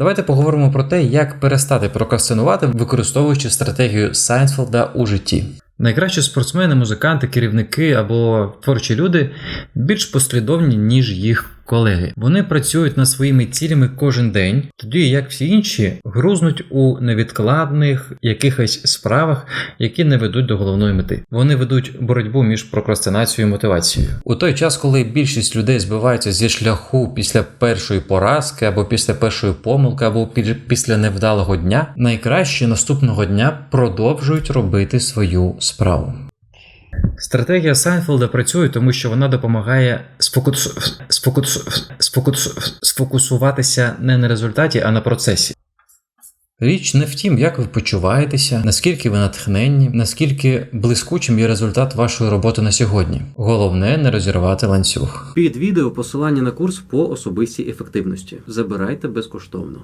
Давайте поговоримо про те, як перестати прокрастинувати, використовуючи стратегію Сайнфелда у житті. Найкращі спортсмени, музиканти, керівники або творчі люди більш послідовні, ніж їх колеги. Вони працюють над своїми цілями кожен день, тоді як всі інші грузнуть у невідкладних якихось справах, які не ведуть до головної мети. Вони ведуть боротьбу між прокрастинацією і мотивацією. У той час, коли більшість людей збиваються зі шляху після першої поразки, або після першої помилки, або пі- після невдалого дня, найкраще наступного дня продовжують робити свою справу. Стратегія Сайнфелда працює, тому що вона допомагає сфокус... Сфокус... Сфокус... сфокусуватися не на результаті, а на процесі. Річ не в тім, як ви почуваєтеся, наскільки ви натхненні, наскільки блискучим є результат вашої роботи на сьогодні. Головне не розірвати ланцюг. Під відео посилання на курс по особистій ефективності. Забирайте безкоштовно.